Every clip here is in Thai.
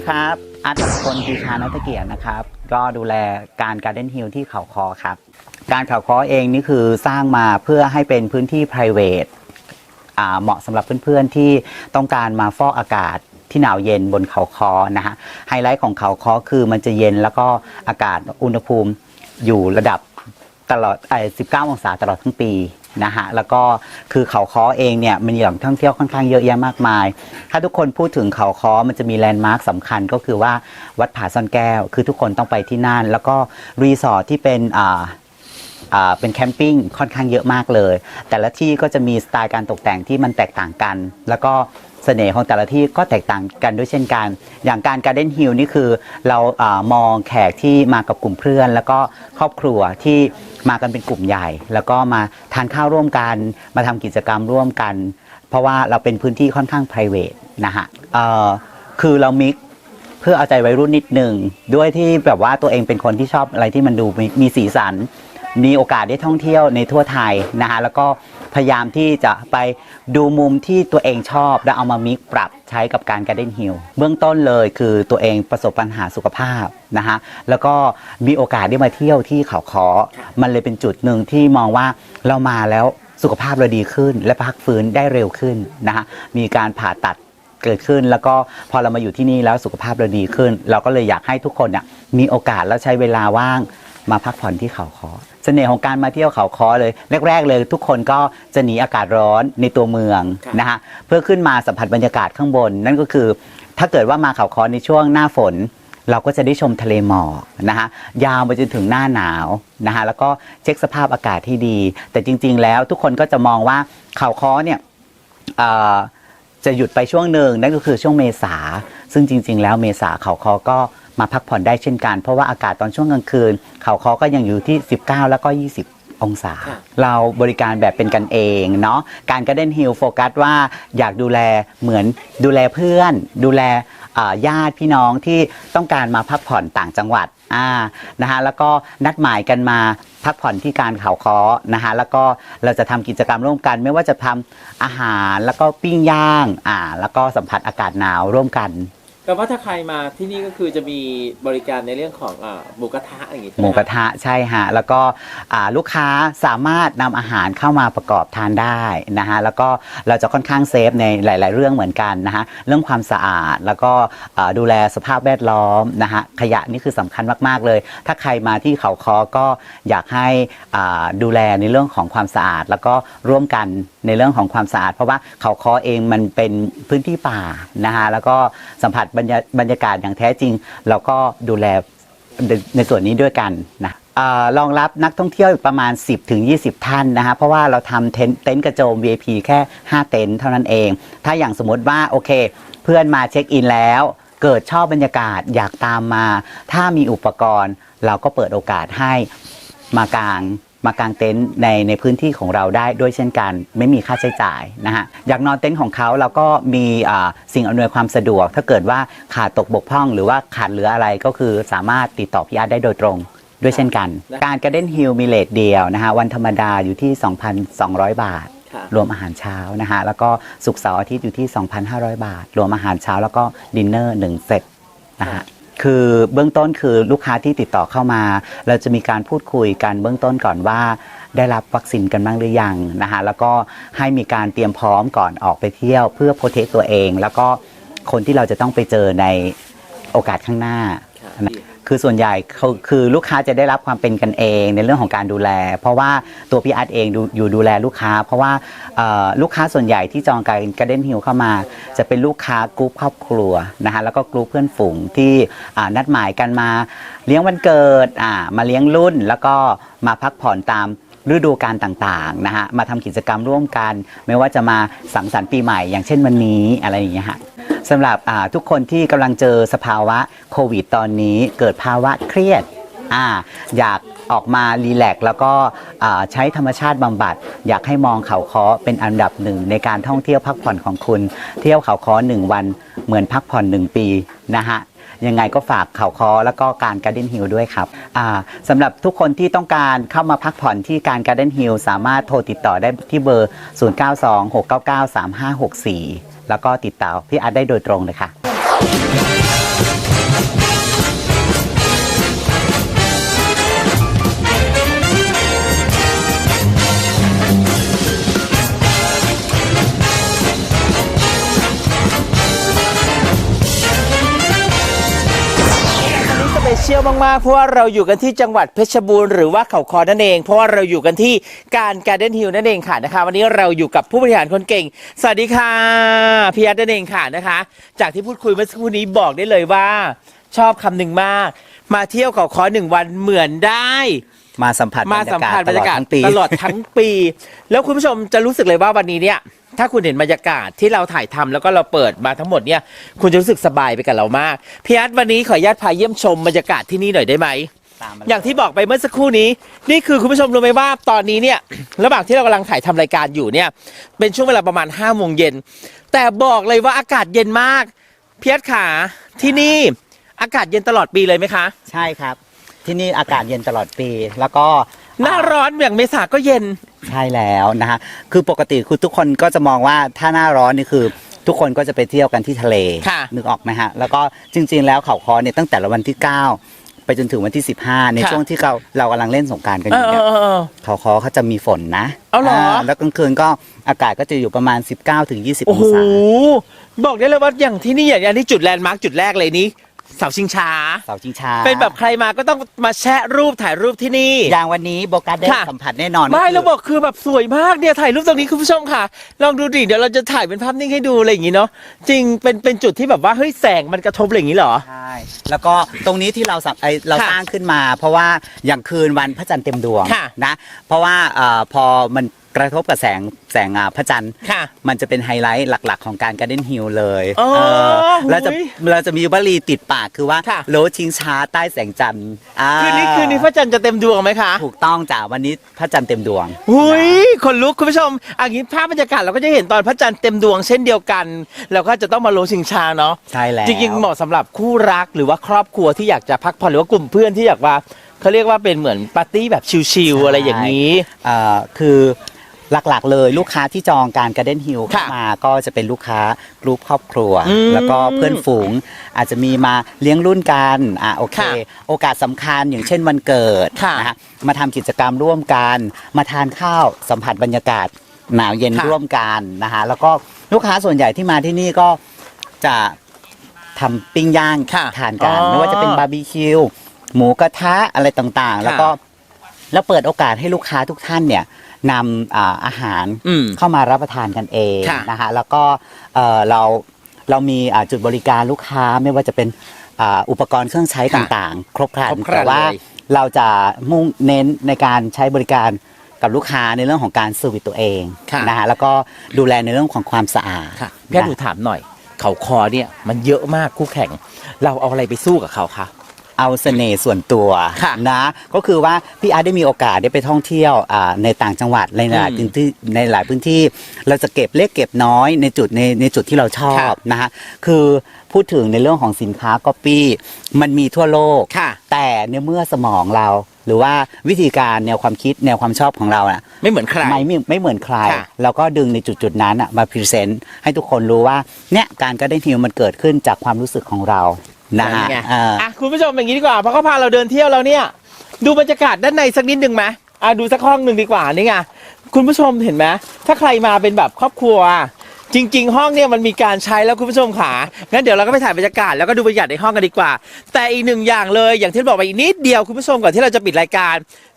ดีครับอาร์ตพลปีชานัตเกียรตินะครับ ก็ดูแลการการ์เด้นฮิลที่เขาคอครับ การเขาคอเองนี่คือสร้างมาเพื่อให้เป็นพื้นที่ p r i v a t เหมาะสำหรับเพื่อนๆที่ต้องการมาฟอกอากาศที่หนาวเย็นบนเขาคอนะฮะไฮไลท์ของเขาคอคือมันจะเย็นแล้วก็อากาศอุณหภูมิอยู่ระดับตลอดไอ้19 องศาตลอดทั้งปี นะฮะแล้วก็คือเขาค้อเองเนี่ยมันมีแหล่งท่องเที่ยวค่อนข้างเยอะแยะมากมาย ถ้าทุกคนพูดถึงเขาค้อมันจะมีแลนด์มาร์คสำคัญก็คือว่าวัดผาซ่อนแก้ว คือทุกคนต้องไปที่นั่น แล้วก็รีสอร์ทที่เป็นอ่าอ่าเป็นแคมปิ้งค่อนข้างเยอะมากเลย แต่ละที่ก็จะมีสไตล์การตกแต่งที่มันแตกต่างกัน แล้วก็ เสน่ห์ของแต่ละที่ก็แตกต่างกันด้วยเช่นกัน อย่างการการ์เด้นฮิลนี่คือเราอามองแขกที่มากับกลุ่มเพื่อน แล้วก็ครอบครัวที่มากันเป็นกลุ่มใหญ่ แล้วก็มาทานข้าวร่วมกัน มาทำกิจกรรมร่วมกัน เพราะว่าเราเป็นพื้นที่ค่อนข้าง p r i v a t นะฮะคือเรามิกเพื่อเอาใจวัยรุ่นนิดหนึ่งด้วยที่แบบว่าตัวเองเป็นคนที่ชอบอะไรที่มันดูมีมีสีสัน มีโอกาสได้ท่องเที่ยวในทั่วไทยนะฮะแล้วก็ พยายามที่จะไปดูมุมที่ตัวเองชอบ แล้วเอามามิกปรับใช้กับการการเด้นฮิลเบื้องต้นเลยคือตัวเองประสบปัญหาสุขภาพนะฮะแล้วก็มีโอกาสได้มาเที่ยวที่เขาคอมันเลยเป็นจุดหนึ่งที่มองว่าเรามาแล้วสุขภาพเราดีขึ้น และพักฟื้นได้เร็วขึ้นนะฮะมีการผ่าตัดเกิดขึ้นแล้วก็พอเรามาอยู่ที่นี่แล้วสุขภาพเราดีขึ้น เราก็เลยอยากให้ทุกคนเนี่ยมีโอกาสแล้วใช้เวลาว่าง มาพักผ่อนที่เขาคอเสน่ห์ของการมาเที่ยวเขาคอเลยแรก ๆ เลย ทุกคนก็จะหนีอากาศร้อนในตัวเมืองครับนะฮะเพื่อขึ้นมาสัมผัสบรรยากาศข้างบน นั่นก็คือ ถ้าเกิดว่ามาเขาคอในช่วงหน้าฝน เราก็จะได้ชมทะเลหมอกนะฮะยาวไปจนถึงหน้าหนาวนะฮะแล้วก็เช็คสภาพอากาศที่ดี แต่จริง ๆ แล้วทุกคนก็จะมองว่าเขาคอเนี่ยเอ่อจะหยุดไปช่วงหนึ่งนั่นก็คือช่วงเมษา ซึ่งจริง ๆ แล้วเมษาเขาคอก็ มาพักผ่อนได้เช่นกัน เพราะว่าอากาศตอนช่วงกลางคืน เขาคอก็ยังอยู่ที่ 19 แล้วก็ 20องศาค่ะเราบริการแบบเป็นกันเองเนาะการการ์เด้นฮิลโฟกัสว่าอยากดูแลเหมือนดูแลเพื่อน ดูแลอ่าญาติพี่น้องที่ต้องการมาพักผ่อนต่างจังหวัดอ่านะฮะแล้วก็นัดหมายกันมาพักผ่อนที่การเขาคอนะฮะแล้วก็เราจะทำกิจกรรมร่วมกัน ไม่ว่าจะทำอาหารแล้วก็ปิ้งย่างอ่าแล้วก็สัมผัสอากาศหนาวร่วมกัน แปลว่าถ้าใครมาที่นี่ก็คือจะมีบริการในเรื่องของอ่าหมูกระทะอย่างงี้ใช่หมูกระทะใช่ฮะแล้วก็อ่าลูกค้าสามารถนำอาหารเข้ามาประกอบทานได้นะฮะแล้วก็เราจะค่อนข้างเซฟในหลาย ๆ เรื่องเหมือนกันนะฮะเรื่องความสะอาดแล้วก็อ่าดูแลสภาพแวดล้อมนะฮะขยะนี่คือสำคัญมาก ๆ เลย ถ้าใครมาที่เขาคอก็อยากให้อ่าดูแลในเรื่องของความสะอาด แล้วก็ร่วมกันในเรื่องของความสะอาด เพราะว่าเขาคอเองมันเป็นพื้นที่ป่านะฮะแล้วก็สัมผัสบรรยาบรรยากาศอย่างแท้จริง เราก็ดูแลในส่วนนี้ด้วยกันนะรองรับนักท่องเที่ยวประมาณ 10ถึง20 ท่านนะฮะเพราะว่าเราทำเต็นท์กระโจม VIP แค่ 5 เต็นท์เท่านั้นเอง ถ้าอย่างสมมติว่าโอเค เพื่อนมาเช็คอินแล้ว เกิดชอบบรรยากาศอยากตามมา ถ้ามีอุปกรณ์เราก็เปิดโอกาสให้มากาง มากางเต็นท์ในในพื้นที่ของเราได้ด้วยเช่นกัน ไม่มีค่าใช้จ่ายนะฮะอยากนอนเต็นท์ของเขาเราก็มีอ่าสิ่งอำนวยความสะดวก ถ้าเกิดว่าขาดตกบกพร่อง หรือว่าขาดเหลืออะไรก็คือสามารถติดต่อพี่อาร์ตได้โดยตรงด้วยเช่นกัน การการ์เด้นฮิลมีเลทเดียวนะฮะวันธรรมดาอยู่ที่ 2,200 บาทค่ะรวมอาหารเช้านะฮะแล้วก็ศุกร์เสาร์อาทิตย์อยู่ที่ 2,500 บาท รวมอาหารเช้าแล้วก็ดินเนอร์หนึ่งเซตนะฮะ คือเบื้องต้นคือลูกค้าที่ติดต่อเข้ามา เราจะมีการพูดคุยกันเบื้องต้นก่อนว่า ได้รับวัคซีนกันบ้างหรือยังนะฮะแล้วก็ให้มีการเตรียมพร้อมก่อนออกไปเที่ยว เพื่อโปรเทคตัวเอง แล้วก็คนที่เราจะต้องไปเจอในโอกาสข้างหน้าค่ะนะ คือส่วนใหญ่เขาคือลูกค้าจะได้รับความเป็นกันเองในเรื่องของการดูแล เพราะว่าตัวพี่อาร์ตเองดูอยู่ดูแลลูกค้า เพราะว่าเอ่อลูกค้าส่วนใหญ่ที่จองการการเด้นฮิลเข้ามา จะเป็นลูกค้ากรุ๊ปครอบครัวนะฮะแล้วก็กรุ๊ปเพื่อนฝูงที่อ่านัดหมายกันมาเลี้ยงวันเกิดอ่ามาเลี้ยงรุ่นแล้วก็มาพักผ่อนตามฤดูกาลต่างๆนะฮะมาทำกิจกรรมร่วมกัน ไม่ว่าจะมาสังสรรค์ปีใหม่ อย่างเช่นวันนี้อะไรอย่างเงี้ยฮะ สำหรับทุกคนที่กำลังเจอสภาวะโควิดตอนนี้เกิดภาวะเครียดออยากออกมารีแลกแล้วก็ใช้ธรรมชาติบำบัด อยากให้มองเขาคอเป็นอันดับหนึ่งในการท่องเที่ยวพักผ่อนของคุณ เที่ยวเขาคอหนึ่งวันเหมือนพักผ่อนหนึ่งปีนะฮะยังไงก็ฝากเขาคอแล้วก็การการ์เด้นฮิลด้วยครับสำหรับทุกคนที่ต้องการเข้ามาพักผ่อนที่การการ์เด้นฮิลสามารถโทรติดต่อได้ที่เบอร์ 0926993564 แล้วก็ติดต่อพี่อาร์ตได้โดยตรงเลยค่ะ ยวมากๆ เพราะว่าเราอยู่กันที่จังหวัดเพชรบูรณ์หรือว่าเขาคอนั่นเอง เพราะว่าเราอยู่กันที่การการเดนฮิลนั่นเองค่ะนะคะ วันนี้เราอยู่กับผู้บริหารคนเก่ง สวัสดีค่ะพี่ยัดนั่นเองค่ะนะคะ จากที่พูดคุยเมื่อสักครู่นี้บอกได้เลยว่า ชอบคำหนึ่งมาก มาเที่ยวเขาคอหนึ่งวันเหมือนได้ มาสัมผัสบรมารยาสัมกาศผัสตบรรลอดยากาศทั้งปีตลอดทั้งปี แล้วคุณผู้ชมจะรู้สึกเลยว่าวันนี้เนี่ย ถ้าคุณเห็นบรรยากาศที่เราถ่ายทำแล้วก็เราเปิดมาทั้งหมดเนี่ย คุณจะรู้สึกสบายไปกับเรามาก พี่อาร์ตวันนี้ขออนุญาตพาเยี่ยมชมบรรยากาศที่นี่หน่อยได้ไหม ตามมาอย่างที่บอกไปเมื่อสักครู่นี้ นี่คือคุณผู้ชมรู้ไหมว่าตอนนี้เนี่ย ระหว่างที่เรากำลังถ่ายทำรายการอยู่เนี่ย เป็นช่วงเวลาประมาณ5้าโมงเย็น แต่บอกเลยว่าอากาศเย็นมากพี่อาร์ตขาที่นี่ อากาศเย็นตลอดปีเลยไหมคะ ใช่ครับ ที่นี่อากาศเย็นตลอดปี แล้วก็ หน้าร้อนอย่างเมษาก็เย็น ใช่แล้วนะฮะคือปกติคือทุกคนก็จะมองว่าถ้าหน้าร้อนนี่คือ ทุกคนก็จะไปเที่ยวกันที่ทะเลค่ะนึกออกไหมฮะแล้วก็จริง ๆ แล้วเขาคอเนี่ยตั้งแต่ละวันที่ 9 ไปจนถึงวันที่ 15 ในค่ะช่วงที่เราเรากำลังเล่นสงกรารกันเออยู่อเนี่ยเออเออเขาคอเขาจะมีฝนนะเอาเหรออ่แล้วกลางคืนก็อากาศก็จะอยู่ประมาณ 19ถึง20โอ้องโหศา บอกได้เลยว่าอย่างที่นี่อย่างที่จุดแลนด์มาร์คจุดแรกเลยนี้ เสาชิงช้า เสาชิงช้าเป็นแบบใครมาก็ต้องมาแชะรูปถ่ายรูปที่นี่ อย่างวันนี้โบกัสได้ค่ะ สัมผัสแน่นอนไม่ก็คือเราบอกคือแบบสวยมากเนี่ยถ่ายรูปตรงนี้คุณผู้ชมค่ะ ลองดูดิเดี๋ยวเราจะถ่ายเป็นภาพนิ่งให้ดูอะไรอย่างงี้เนาะจริงเป็นเป็นจุดที่แบบว่าเฮ้ยแสงมันกระทบอะไรอย่างงี้เหรอ ใช่แล้วก็ตรงนี้ที่เราสัมไอเราค่ะสร้างขึ้นมา เพราะว่าอย่างคืนวันพระจันทร์เต็มดวงค่ะนะ เพราะว่าเอ่อพอมัน กระทบกับแสงแสงอ่าพระจันทร์ ค่ะ มันจะเป็นไฮไลท์หลัก ๆ ของการการเด้นฮิลเลยอ๋อเออแล้วจะหุยเราจะมีวลีติดปากคือว่าค่ะ โลชิงช้าใต้แสงจันทร์อ่าคืนนี้คืนนี้พระจันทร์จะเต็มดวงไหมคะถูกต้องจ้ะวันนี้พระจันทร์เต็มดวง หุยคนลุกคุณผู้ชมอันนี้ภาพบรรยากาศเราก็จะเห็นตอนพระจันทร์เต็มดวงเช่นเดียวกัน เราก็จะต้องมาโลชิงชาเนาะ ใช่แล้ว จริงๆเหมาะสำหรับคู่รักหรือว่าครอบครัวที่อยากจะพักผ่อนหรือว่ากลุ่มเพื่อนที่อยากว่าเขาเรียกว่าเป็นเหมือนปาร์ตี้แบบชิลๆอะไรอย่างนี้ เอ่อคือ หลักๆ เลยลูกค้าที่จองการการเด้นฮิลค่ะเข้ามาก็จะเป็นลูกค้ากรุ๊ปครอบครัวอืมแล้วก็เพื่อนฝูงอาจจะมีมาเลี้ยงรุ่นกันอะโอเคค่ะโอกาสสำคัญอย่างเช่นวันเกิดค่ะนะฮะมาทำกิจกรรมร่วมกัน มาทานข้าวสัมผัสบรรยากาศหนาวเย็นค่ะร่วมกันนะฮะแล้วก็ลูกค้าส่วนใหญ่ที่มาที่นี่ก็จะทำปิ้งย่างค่ะทานกันอ๋อไม่ว่าจะเป็นบาร์บีคิวหมูกระทะอะไรต่างๆ แล้วก็แล้วเปิดโอกาสให้ลูกค้าทุกท่านเนี่ย นำอ่าอาหารอืมเข้ามารับประทานกันเองค่ะนะคะแล้วก็เอ่อเราเรามีอ่าจุดบริการลูกค้าไม่ว่าจะเป็นอ่าอุปกรณ์เครื่องใช้ค่ะต่างๆ ครบครันครบครันแต่ว่าเลยเราจะมุ่งเน้นในการใช้บริการกับลูกค้าในเรื่องของการเซอร์วิสตัวเองค่ะ นะคะแล้วก็ดูแลในเรื่องของความสะอาดค่ะพี่อาร์ตหนูนะ ถามหน่อย เขาคอเนี่ยมันเยอะมากคู่แข่ง เราเอาอะไรไปสู้กับเขาคะ เอาเสน่ห์ส่วนตัวค่ะนะก็คือว่าพี่อาร์ตได้มีโอกาสได้ไปท่องเที่ยวอ่าในต่างจังหวัดในหลายอืมพื้นที่ในหลายพื้นที่ เราจะเก็บเล็กเก็บน้อยในจุดในในจุดที่เราชอบค่ะนะฮะคือพูดถึงในเรื่องของสินค้าก๊อปปี้มันมีทั่วโลกค่ะ แต่ในเมื่อสมองเรา หรือว่าวิธีการแนวความคิดแนวความชอบของเราน่ะไม่เหมือนใคร ไม่ไม่ไม่เหมือนใครค่ะแล้วก็ดึงในจุดจุดๆนั้นอะมาพรีเซนต์ให้ทุกคนรู้ว่าเนี่ยการการได้ฮิวมันเกิดขึ้นจากความรู้สึกของเรา นะฮะไงอ่าอะคุณผู้ชมอย่างนี้ดีกว่าเพราะเขาพาเราเดินเที่ยวแล้วเนี่ย ดูบรรยากาศด้านในสักนิดหนึ่งไหมอะดูสักห้องหนึ่งดีกว่านี่ไงคุณผู้ชมเห็นไหมถ้าใครมาเป็นแบบครอบครัว จริง ๆ ห้องเนี่ยมันมีการใช้แล้วคุณผู้ชมขางั้นเดี๋ยวเราก็ไปถ่ายบรรยากาศแล้วก็ดูบรรยากาศในห้องกันดีกว่า แต่อีกหนึ่งอย่างเลยอย่างที่บอกไปอีกนิดเดียวคุณผู้ชมก่อนที่เราจะปิดรายการ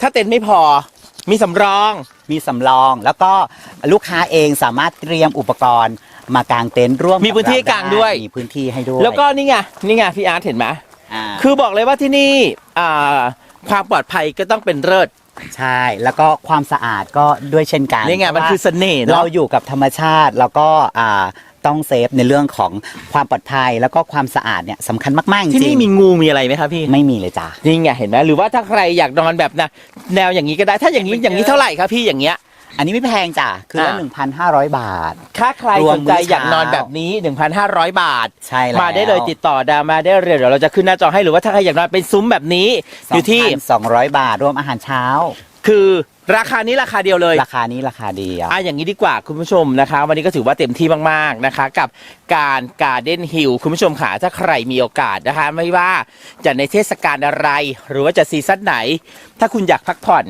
ถ้าเต็นท์ไม่พอมีสำรอง มีสำรองแล้วก็ลูกค้าเองสามารถเตรียมอุปกรณ์ มากางเต็นท์ร่วมมีพื้นที่บเรกางด้วย มีพื้นที่ให้ด้วยแล้วก็นี่ไงนี่ไงพี่อาร์ตเห็นไหมาคือบอกเลยว่าที่นี่อ่าความปลอดภัยก็ต้องเป็นเลิศใช่แล้วก็ความสะอาดก็ด้วยเช่นกันนี่ไงมันคือเสน่ห์เราเนาะ อยู่กับธรรมชาติแล้วก็อ่าต้องเซฟในเรื่องของความปลอดภัยแล้วก็ความสะอาดเนี่ยสำคัญมากๆจริงที่นี่มีงูมีอะไรไหมครับพี่ไม่มีเลยจ้ะนี่ไงเห็นไหมหรือว่าถ้าใครอยากนอนแบบนะแนวอย่างนี้ก็ได้ถ้าอย่างนี้อย่างนี้เท่าไหร่ครับพี่อย่างเงี้ย อันนี้ไม่แพงจ้ะ คือละอ่าหนึ่งพันห้าร้อยบาท ถ้าใครรวสมนใจมื้อเช้า อยากนอนแบบนี้ 1,500 บาท ใช่แล้ว มาได้เลยติดต่อดามาได้เลยเดี๋ยวเราจะขึ้นหน้าจอให้หรือว่าถ้าใครอยากนอนเป็นซุ้มแบบนี้อยู่ที่สองร้อยบาท รวมอาหารเช้า คือราคานี้ราคาเดียวเลย ราคานี้ราคาเดียว อะอย่างนี้ดีกว่าคุณผู้ชมนะคะ วันนี้ก็ถือว่าเต็มที่มากๆนะคะ กับการการเด้นฮิลคุณผู้ชมค่ะถ้าใครมีโอกาสนะคะ ไม่ว่าจะในเทศกาลอะไร หรือว่าจะซีซั่นไหน ถ้าคุณอยากพักผ่อน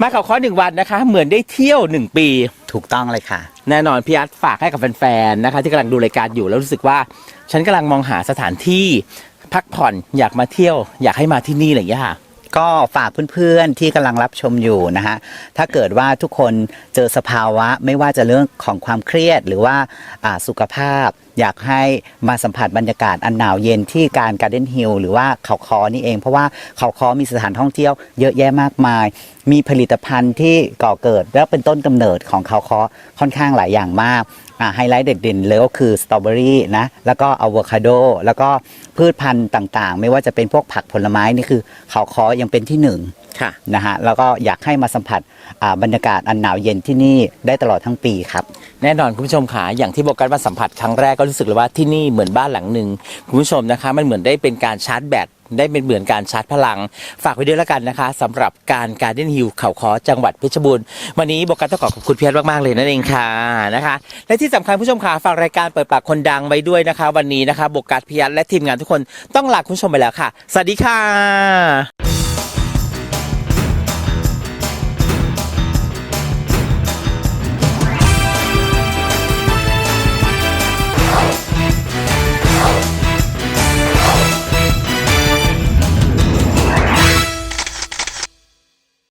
มาเขาค้อหนึ่งวันนะคะ เหมือนได้เที่ยวหนึ่งปี ถูกต้องเลยค่ะ แน่นอนพี่อาร์ตฝากให้กับแฟนๆนะคะ ที่กำลังดูรายการอยู่แล้วรู้สึกว่า ฉันกำลังมองหาสถานที่ พักผ่อนอยากมาเที่ยว อยากให้มาที่นี่เลยย่า ก็ฝากเพื่อนๆที่กำลังรับชมอยู่นะฮะถ้าเกิดว่าทุกคนเจอสภาวะไม่ว่าจะเรื่องของความเครียดหรือว่าอ่าสุขภาพ อยากให้มาสัมผัสบรรยากาศอันหนาวเย็นที่การการ์เด้นฮิลหรือว่าเขาคอนี่เอง เพราะว่าเขาคอมีสถานท่องเที่ยวเยอะแยะมากมาย มีผลิตภัณฑ์ที่ก่อเกิดและเป็นต้นกำเนิดของเขาคอค่อนข้างหลายอย่างมาก อ่าไฮไลท์เด่นๆเลยก็คือสตรอเบอรี่นะ แล้วก็อะโวคาโด แล้วก็ พืชพันธุ์ต่างๆ ไม่ว่าจะเป็นพวกผักผลไม้นี่คือเขาคอยังเป็นที่หนึ่ง นะฮะแล้วก็อยากให้มาสัมผัสอ่าบรรยากาศอันหนาวเย็นที่นี่ได้ตลอดทั้งปีครับแน่นอนคุณผู้ชมขาอย่างที่บอกกันมาสัมผัสครั้งแรกก็รู้สึกเลยว่าที่นี่เหมือนบ้านหลังหนึ่งคุณผู้ชมนะคะมันเหมือนได้เป็นการชาร์จแบตได้เป็นเหมือนการชาร์จพลัง ฝากไว้ด้วยแล้วกันนะคะสำหรับการการเด้นฮิลเขาคอจังหวัดเพชรบูรณ์วันนี้บอกกันต้องขอขอบคุณพี่แอดมากๆเลยนั่นเองค่ะนะคะ และที่สำคัญผู้ชมขาฝากรายการเปิดปากคนดังไว้ด้วยนะคะ วันนี้นะคะบกกัดพิยัดและทีมงานทุกคนต้องลาคุณผู้ชมไปแล้วค่ะ สวัสดีค่ะ